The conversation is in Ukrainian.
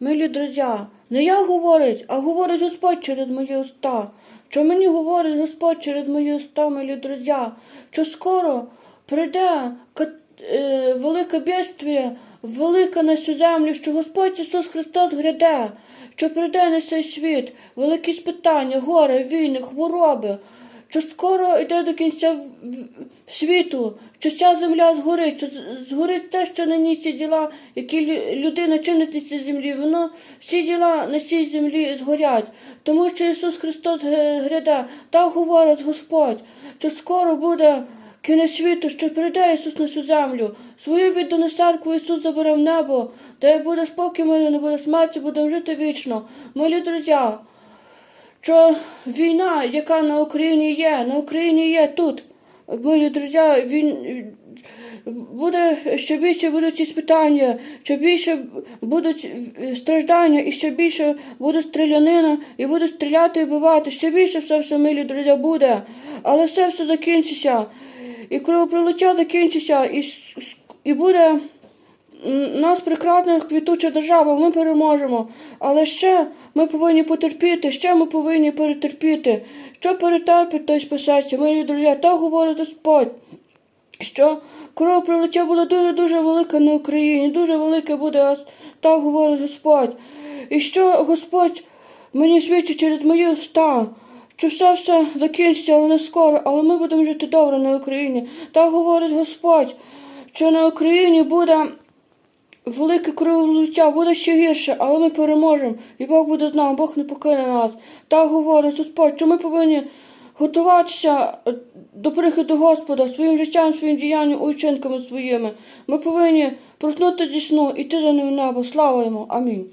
Милі друзі, не я говорить, а говорить Господь через мої уста. Що мені говорить Господь через мої уста, милі друзі, що скоро прийде е, велике бідствіє, велике на цю землю, що Господь Ісус Христос гряде, що прийде на цей світ, великі спитання, горе, війни, хвороби, що скоро йде до кінця світу, що ця земля згорить, що згорить те, що на ній ці діла, які лю- людина чинить на цій землі, воно всі діла на цій землі згорять, тому що Ісус Христос гряде, так говорить Господь, що скоро буде кінець світу, що прийде Ісус на цю землю. Свою віддану церкву Ісус забере в небо, де буде спокій миру, не буде смерті, будемо жити вічно. Милі друзі, що війна, яка на Україні є, на Україні є тут. Милі друзі, він буде ще більше будуть ці спитання, ще більше будуть страждання, і ще більше буде стрілянина, і будуть стріляти і вбивати. Ще більше все все, милі друзі, буде. Але все все закінчиться. І кровопролиття закінчиться, і, і буде нас прекрасна квітуча держава, ми переможемо. Але ще ми повинні потерпіти, ще ми повинні перетерпіти. Що перетерпить, той спасеться. Мої друзі, так говорить Господь. Що кровопролиття було дуже-дуже велике на Україні, дуже велике буде, так говорить Господь. І що Господь мені свідчить через мої уста, що все все закінчиться, але не скоро, але ми будемо жити добре на Україні. Так говорить Господь, що на Україні буде велике кроволиття, буде ще гірше, але ми переможемо, і Бог буде з нами, Бог не покине нас. Так говорить Господь, що ми повинні готуватися е, до приходу Господа своїм життям, своїм діянням, учинками своїми. Ми повинні проснути зі сну, іти за ним в небо. Слава йому. Амінь.